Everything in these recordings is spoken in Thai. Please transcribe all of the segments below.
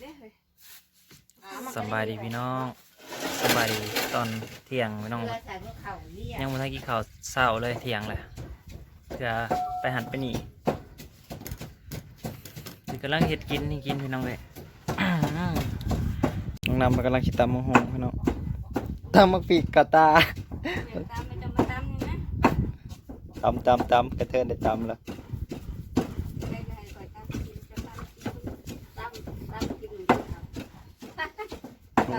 เด้อเฮ้ยสำบายดีพี่น้องสำบายดีตอนเที่ยงพี่น้องเรือใส่พวกเขาเรียกยังไม่ทันกินข้าวเช้าเลยเที่ยงเลยเพื่อไปหันไปนี่สิกำลังเฮ็ดกินนี่กินพี่น้องเลย น้องนำมากำลังคิดตำมะฮงพี่น้องตำมักปีกกะตาเดี๋ยวตามไปจะมาตามนี่นะตำตำตำกระเทินได้ตำแล้ว ได้ได้ก่อนตามกินจะตามกิน ตั้มตั้มกินอยู่ครับตั้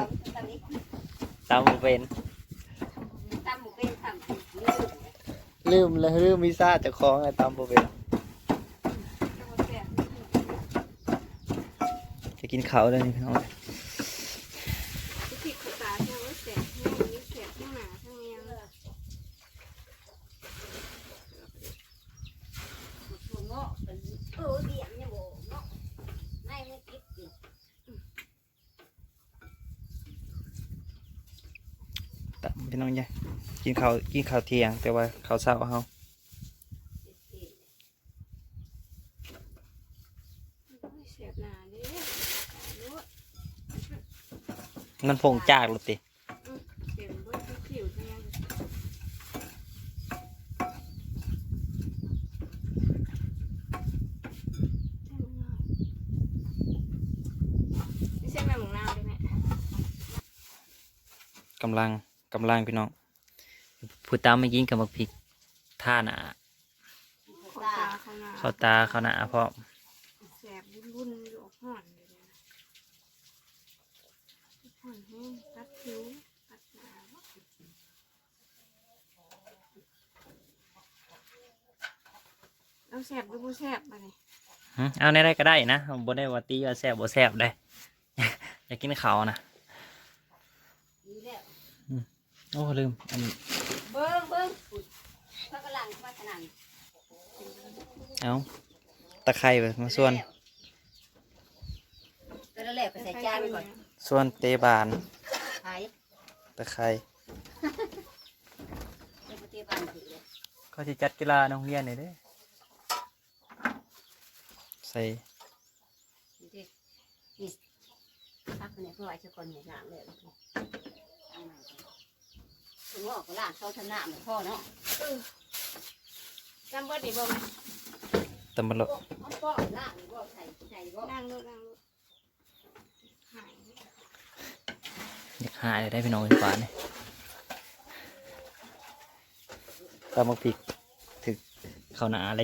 มตั้มนี้ ตำบ่เป็นตั้มหมูเป็นตั้มนี่ลืมเลยลืมวีซ่าเจะคล้าของไอ้ตำบ่เป็นจังหวัดแสบจะกินข้าวเลยนี่พี่น้อง ที่ผิดขตาจังหวัดแสบนี่นี่แสบทั้งหนาทั้งเมียง ถั่วงอกเป็นเออเบี่ยงเนี่ยโว้งอกไม่ไม่กินกิน ตำพี่น้องจ้ะ กินข้าวกินข้าวเที่ยง แต่ว่าข้าวเช้าเฮากินแสบหนาเด้อรู้มันพงจากหรือติเปลี่ยนบนผิวทั้งยังไม่ใช่แม่หมูนาวเลยแม่กำลังกำลังพี่น้อง ผู้ตามไม่กินกับมักพริกท่าหนาขอตาเขานาเข้าตาเข้าหนาเพราะแสบวุ่นๆอยู่ห่อนเลยนะห่อนแห้งตัดผิวตัดหนาเอาแสบหรือบ่แสบมาเนี่ยหึเอาในได้ก็ได้นะบ่ได้ว่าตีว่าแซ่บบ่แซ่บได้ อยากกินข้าวนะ ดีแล้ว โอ้ลืมอันเบิ้งเบิ้งอุ๊ย พระกำลังมาขนาดเอาตะไคร้ไปมาส่วนก็แล้วแหละไปใส่จานไปก่อนส่วนเตบานหายตะไคร้เป็นปฏิบัติถือเลยเขาสิจัดกีฬาในโรงเรียนนี่เด้ใส่ดูดินี่พักคนไหนเพื่อไว้เจ้าคนเนี่ยล้างเลยเอามา ถั่วงอกก็ล้างเข้าชนะเหมือนพ่อเนาะจำเบิดดีบ่ไหมตำบลเอาป้อล่างหรือว่าใส่ใส่ว่านั่งรถนั่งรถหายอยากหายได้พี่น้องอีกฝ่านี่ตำมักพริกถึกเข้าหนาอะไร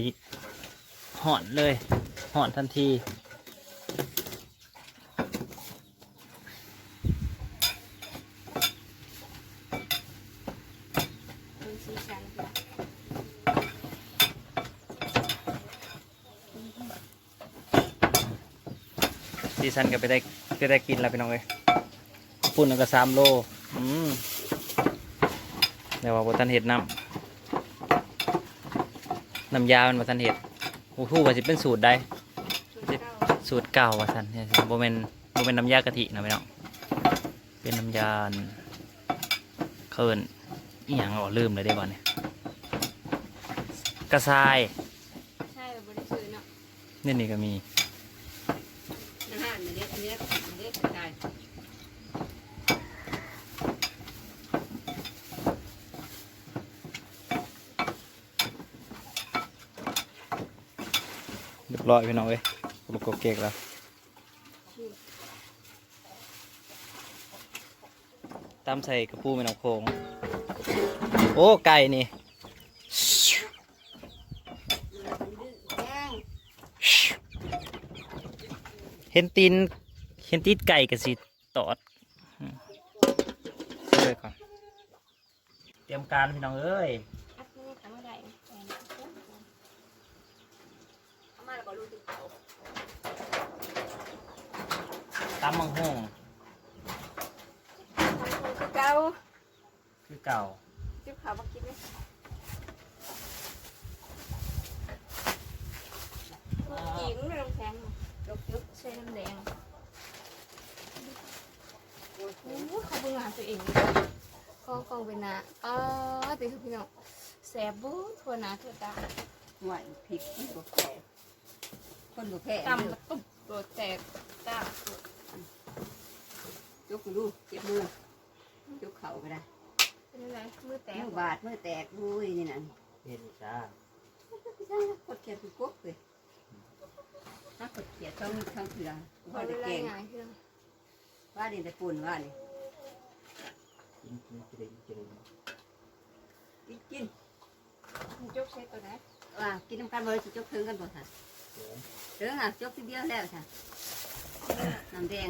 ห่อนเลยห่อนทันที เป็นสีสันค่ะ ซีซันก็ไปได้ไปได้กินแล้วพี่น้องเลยปุ่นนนก็สามโลอืมเดี๋ยวว่าบทันเห็ดน้ำน้ำยามันบทันเห็ดโอ้โหว่าสิเป็นสูตรใดชุดเก้าสูตรเก่าว่าสันเนี่ยโบเมนโบเมนน้ำยากะทินะพี่น้องเป็นน้ำยาอันเคินอีหยังอ๋อลืมเลยได้บ่เนี่ยกระชายใช่แบบบริสุทธิ์เนาะนี่นี่ก็มี อาหารมันเล็กอันนี้มันเล็กใช่ เรียบร้อยพี่น้องเอ้ยลูกโกเกกแล้วตามใส่กระปูแม่น้ำโขงโอ้ไก่นี่เห็นตีนเห็นตีนไก่กับสิตอดเลยก่อนเตรียมการพี่น้องเอ้ย อัพนี่ทำอะไร เอามาแล้วก็รู้ตึกเขา ตำมังหงทำคนคือเก่าคือเก่าจิ้บขาวมากินไหมกินไม่ต้องแข็งยกยุบใช้น้ำแดงโอ้โหเขาเบิ่งหาตัวเองเลยกองกองเป็นหนาอ๋อติพี่น้องแสบบู๊ทั่วหนาทั่วตาหวานพริกคนบุแพ้คนบุแพ้ตำมาตุบโดดแตกตา กกูดูเจ็บมือยกเข่าไปได้เป็นไรมือแตกมือบาดมือแตกดุ้ยนี่นั่นเห็นจ้าใช่กดเขียดคือกเลยถ้ากดเขียดต้องข้างเสือว่าเด็กเก่งว่าเด็กตะปุ่นว่าเลยกินกินกินกินกินกินจกใช้ตัวไหนว่ากินน้ำกันบ่เลยจกถึงกันบ่ค่ะถึงค่ะจกที่เดียวแล้วค่ะน้ำแดง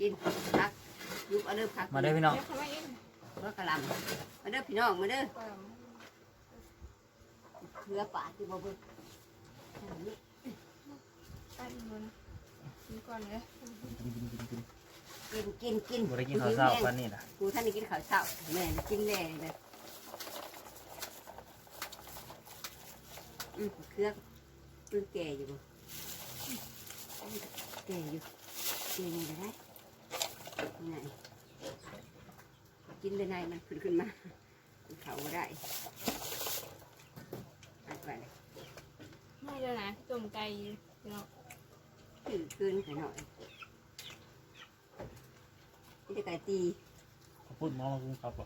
กินพักยุบเอาเด้อพักมาเด้อพี่น้องเดี๋ยวเขาไม่ยินว่ากะหลำมาเด้อพี่น้องมาเด้อก่อนเรือป่าที่บ่เบิ่งอันนี้ไปบนกินก่อนเลยกินกินกินกินกินกินกินบ่ได้กินข้าวเช้ากันนี่นะกูท่านได้กินข้าวเช้าแม่ได้กินแน่เลยอืมเครื่องเพิ่งแก่อยู่บ่แก่อยู่แก่ยังไงได้นี่ ไงกินเลยนายมันขึ้นขึ้นมากินเขาบ่ได้อัดไว้เลยไม่เดี๋ยวนะต้มไก่อยู่พี่น้องขึ้นขึ้นไปหน่อยนี่จะไก่ตีเขาพูดมองมาคุ้มครับบ่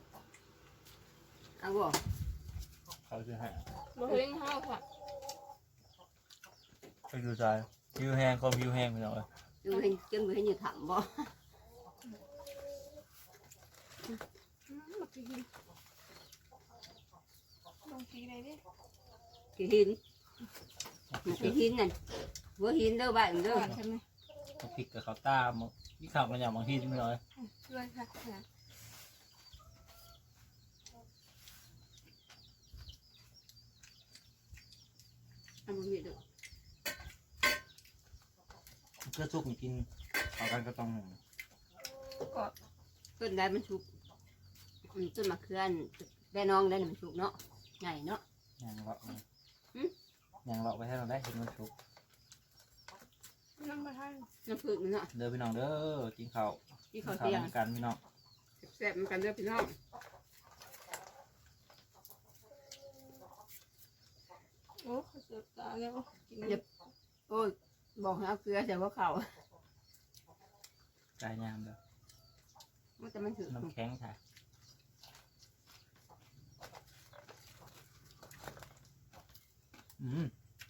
เอาบ่เขาจะให้บ่เฮ้ยข้าวค่ะไปดูใจผิวแห้งความผิวแห้งพี่น้องเอ้ยจึงเห็นจึงเห็นอยู่ถามบ่อืมมากิน ลองกินอะไรดิกี่หินมันกี่หินนั่นหัวหินเด้อบ้านเด้อก่อนใช่ไหมเอาพริกกับข้าวต้ามนี่ข้าวมันอย่างบางทีพี่น้องเอ้ยช่วยค่ะค่ะอันนี้เด้อเพื่อสุกนี่กินเอากันก็ต้องกอดต้นได้มันชุก อืมต้นมะเขือนแม่น้องได้มันชุกเนาะใหญ่เนาะ ยางเลาะหึ ยางเลาะไปให้เราได้เห็นมันสุกน้ำมาให้น้ำผึ้งเนาะเด้อพี่น้องเด้อกินข้าวที่กินเขาข้าวเตียงนำกันพี่น้องแซ่บๆมันกันเด้อพี่น้องโอ้เขาเสือกตาแล้วกินโอ้ยบอกให้เอาเกลือใส่หัวเข่ากายยามเด้อมันจะมันถึงน้ำแข็งค่ะ อืม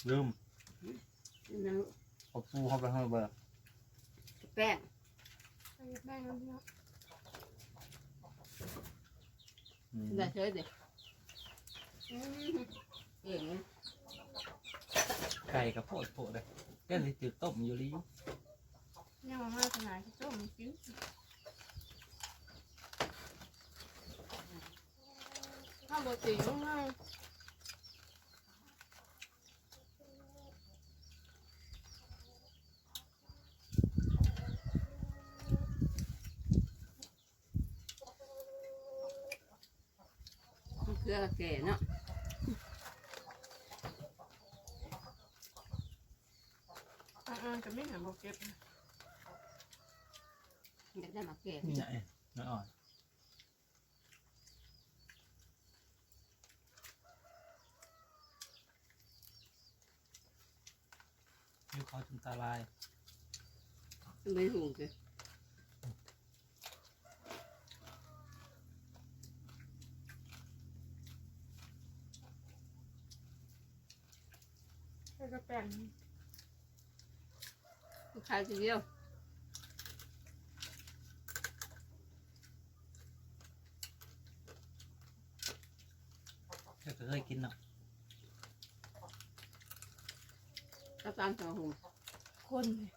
ลืมน้เอาปูเข้าไปให้เบอร์ำแป้งใส่แป้งน้ำเนาะอืมได้เฉยเด้ออืมเองนะไก่กับโพดโพดเลยเต้นสิจืดต้มอยู่ลิเนี่ยมาม่าขนาดที่ต้มกินข้าวบดสีง่าย เกลือกับแก่เนาะอ่าๆจะไม่เห็นโบเก็บอยากได้มาแก่นี่ไงน้อยอ่อนยูเขาจนตาลายมันไม่หุงเลย ก็แป้งลูกค้าทีเดียวก็เคยกินเนาะก็ตามสองหุงคนเลย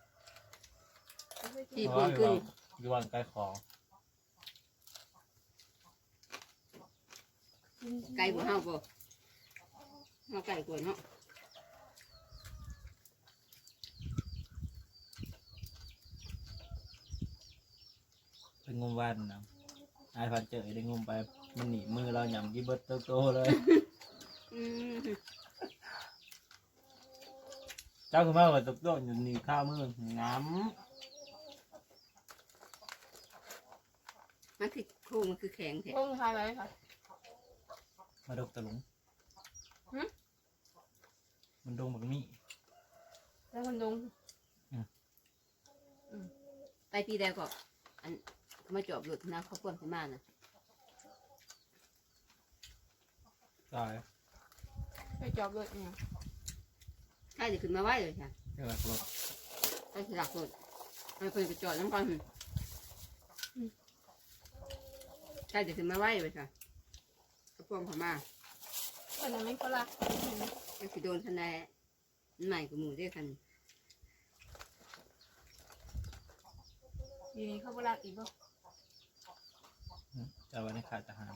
เอาไปกินที่เพราะปุ่ว่านอยู่ขึ้นวางอยู่วางไกลของไก่บัวเฮาบ่เฮาไก่กว่าเนาะ ไปงมวันนะอายพันเจอได้งมไป มันหนีมือเราหยำกินเบิร์ตโตๆเลย อืมเจ้าคือมาว่าตบโต๊ะอยู่หนีข้าวมือน้มันคือโครงมันคือแข็งแท้พวกมึงทายไว้ค่ะำมาดกตะลุงหึ มันดงแบบนี้ แล้วมันดงไปปีใดก็อัน มาจอบหลุดนะเขาพ่นขึ้นมาน่ะตายไปจอบเลยเนี่ยใช่จะขึ้นมาไว้เลยค่ะเรียกหลักรถไปสิหลักสุดไปเพิ่นไปจอดน้ำก่อนใกล้จะถึงมาไหวไปค่ะกระพวงเขามาคนนั้นไม่ก็รักก็คือโดนคะแนนใหม่กับหมูด้วยกันทีนี้เขาบ่รักอีกบ่ จะเอาไว้ในขาดทหาร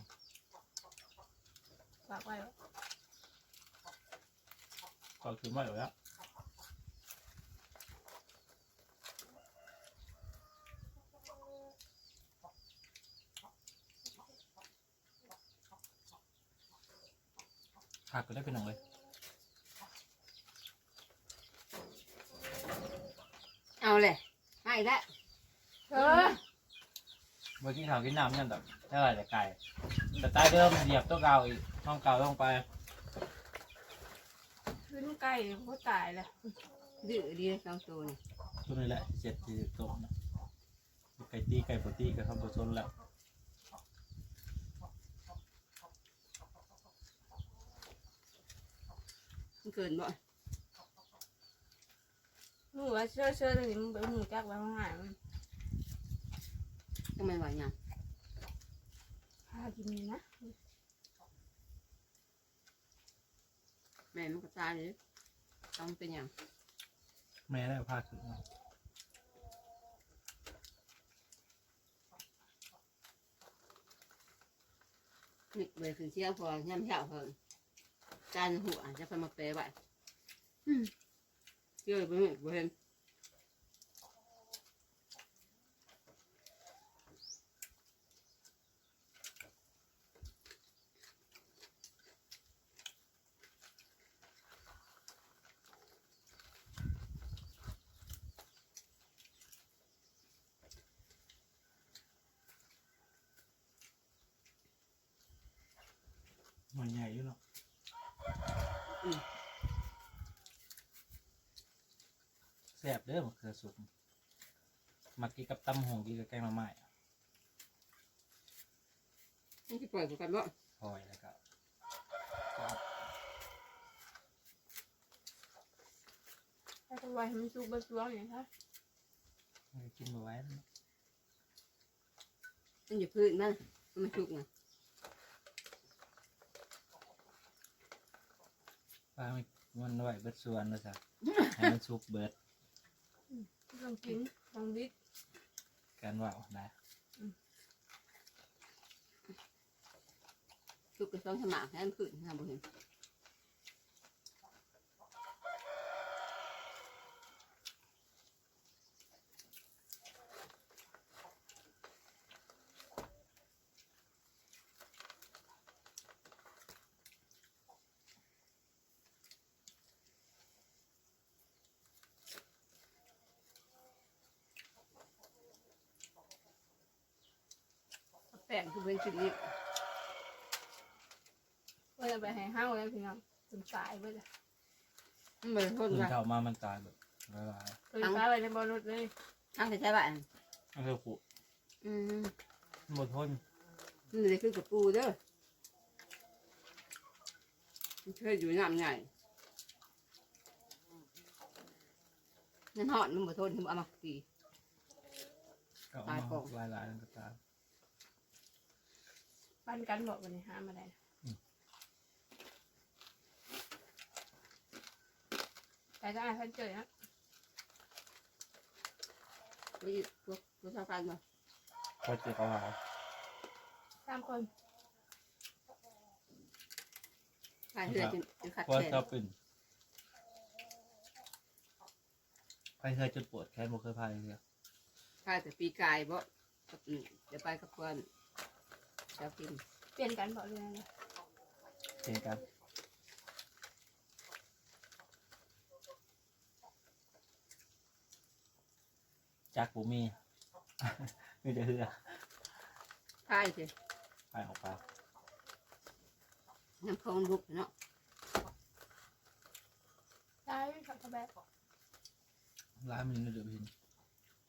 ฝากไว้บ่ก็คือไม่อยู่แล้วขาดก็ได้เป็นหนังเลยเอาเลยให้แล้วเออ เมื่อกี้ข่าวกินน้ำนั่นแบบได้อะไรแต่ไก่แต่ใต้เดิมเหยียบตัวเก่าอีกห้องเก่าลงไปขึ้นใกล้เขาตายแล้วดื้อดีสองตัวนี่ตัวนี้แหละเจ็ดสี่สิบตัวนะไก่ตีไก่ปกตีกับข้าวโพดซนแล้วมันเกินบ่หนูว่าเชื่อเชื่อตัวนี้มันเป็นหมูจักไว้ข้างหลัง ทำไมไหวยังหากินนี่นะแม่มันก็ตายเลยต้องเป็นอย่างแม่ได้เอาผ้าขึ้นมานี่เบยขึ้นเชียงพอย่ำเฉาเพิ่นจานหัวจะไปมาเปย์ไว้อืมเชื่อไปไม่บ่เห็น มันใหญ่อยู่เนาะแซ่บเด้อมะเขือสุกมากิน กับตำหงกินกับแกงมาใหม่มันจะปล่อยกูกันบ่พอยแล้วก็ถ้าจะไว้ให้มันสุกเบะสวงอย่างค่ะเอาไปกินมาไว้นะมันอยู่พื้นมันมันชุกนะปลามันมันไว้เบิดส่วนนะจ๊ะให้มันสุกเบิดลองกินลองดิบ กันว่าได้ชุกกระซองสมากแค่พื้นทำบ่เแป้งคือเป็นชิ้นนี้เพื่อไปให้ห้าวเลยพี่น้องจนตายไปเลยมันเป็นคนตื่นว่าเช้ามามันตายแบบละลายเคยตายไปในบอลรถเลยทั้งแต่ใช่ป่ะมันคือผูอืมหมดทนนี่เลยคือกับปูเด้อมันเคยอยู่น้ำใหญ่นั่นหอดมันบ่ทนถึงเอามาตีก็เอาตายมาก่อนลายลายๆมันก็ตาย ปันกันบอกวันนี้หามาได้นะอืมแต่ก็อาจจะเจอนะไปพวกพวกชาวกันมาพอเจ็บเอาหาสามคนขายเรือจนจนขัดพอแขนชอบเป็นใครเคยจุดปวดแขนบ่เคยพายเลย ขายแต่ปีกายบ่กับอืมเดี๋ยวไปกับเพื่อน ชาวกินเปลี่ยนกันบอกเลยนะเช่นกันจักบุมี มีแต่เหือขายสิไปออกไปน้ำคลองลุกเนาะได้ขับกระแบกร้านมันนี่เดือดพิน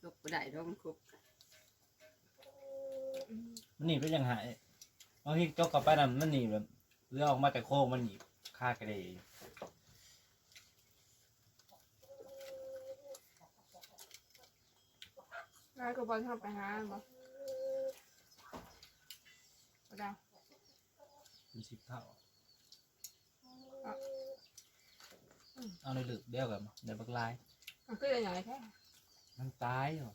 ลุกไปได้ร้องคุก มันหนีไปยังหายบางทีจกกลับไปนั่นมันหนีแบบเรือออกมาแต่โค้มันหนีค่ากันเดยร้านก็บอลชอบไปหาบ่กระด้มีสิบเท่าเอาในหลึกเดียวกันในบักลายมันคืออะไรแค่มันตายเหรอ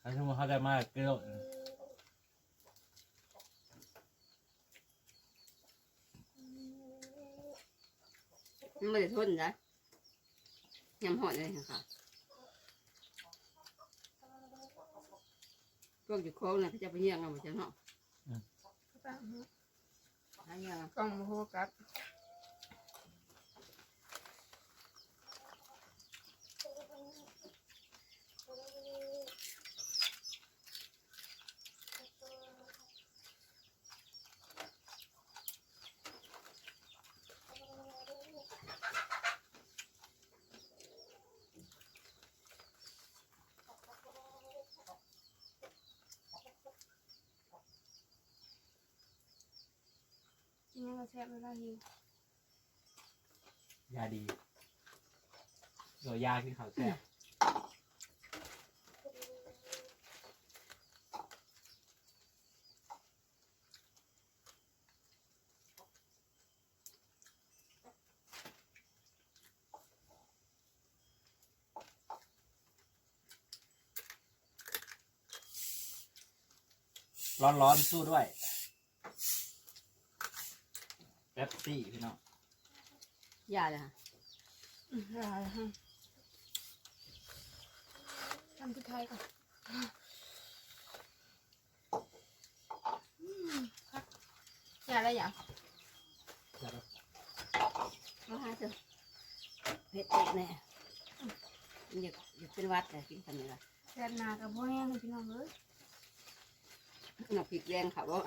ถ้าสมมติเขาได้มาเกลียว มันไม่ได้ทนนะยำหอดเลยค่ะพวกอยู่โค้งน่ะเขาจะไปเยี่ยงเอาหมดจังเนาะหาเยี่ยงเอากล้องมาโฟกัสกินยังมาแซ่บ เวลาหิวยาดีเดี๋ยยาที่เขาแซ่บร้อนๆสู้ด้วย ป๊ปซี่พี่น้องยาเลยค่ะอืมอะไรฮะทำที่ไทยก่อนอืมครับอย่าอะไรอย่างมาหาเถอะเผ็ดเผ็ดแน่มันอยากอยากเป็นหวัดแต่กินกันนี่ละแซ่บหนากับพ่อแห้งเลยพี่น้องเอ้ยหนักพริกแรงค่ะว่า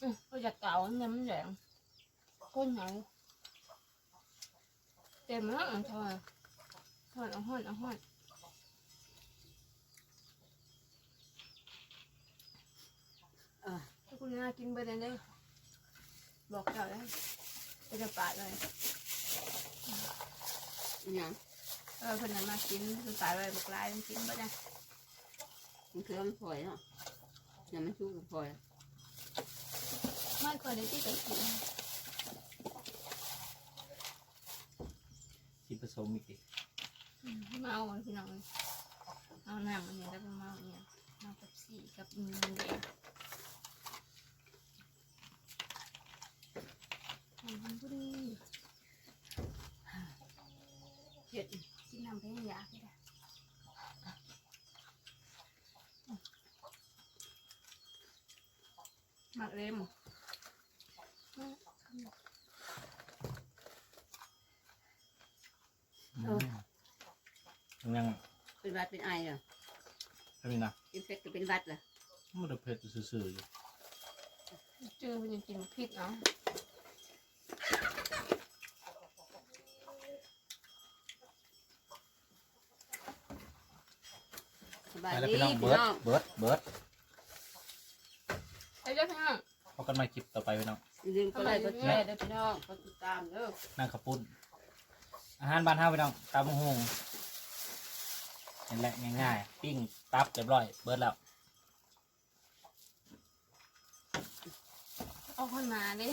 อืมเราจะเก่าเนี่ยมันแดง ก้นเหนียวเต็มแล้วอะทอดทอดเอาห้อนเอาห้อนเออถ้าคุณน่ากินเบอร์เดนเลยบอกเจ้าได้จะจะปาดเลยอหย่างเออคนนั้นมากินคือปาดเลยบอกลายมันกินเบอร์ได้มันคือมันพลอยเนาะอย่ามันชุกกับพลอยไม่เคยได้ที่จะกิน กินผสมอีกดิอืมเมาอะพี่น้องเลยเอาน้ำอันนี้แล้วก็เมาอันเนี่ยเมากับสีกับเงินแดงอืมพอดีเผ็ดกินน้ำเพลงยาไม่ได้หมักเล็ม มันยัง เป็นหวัดเป็นไอเหรอทำไมนะกินเผ็ดก็เป็นหวัดเหรอมันจะเผ็ดซื่อๆอยู่จือมันจะกินพริกเนาะสบายไปแล้วดีพี่น้องพี่เบิร์ดน้องเบิร์ดเบิร์ดไอ้เจ้าพี่น้องพบกันใหมาคลิปต่อไปพี่น้องอย่าลืมกดไลค์กดแชร์ด้วยพี่น้องกดติดตามเด้อ นั่งขับปุ้นอาหารบ้านเฮาพี่น้องตามหงเห็ นแหละง่ายๆ ปิ้งตับเรียบร้อย เบิร์ดแล้ว เอาคนมาดิ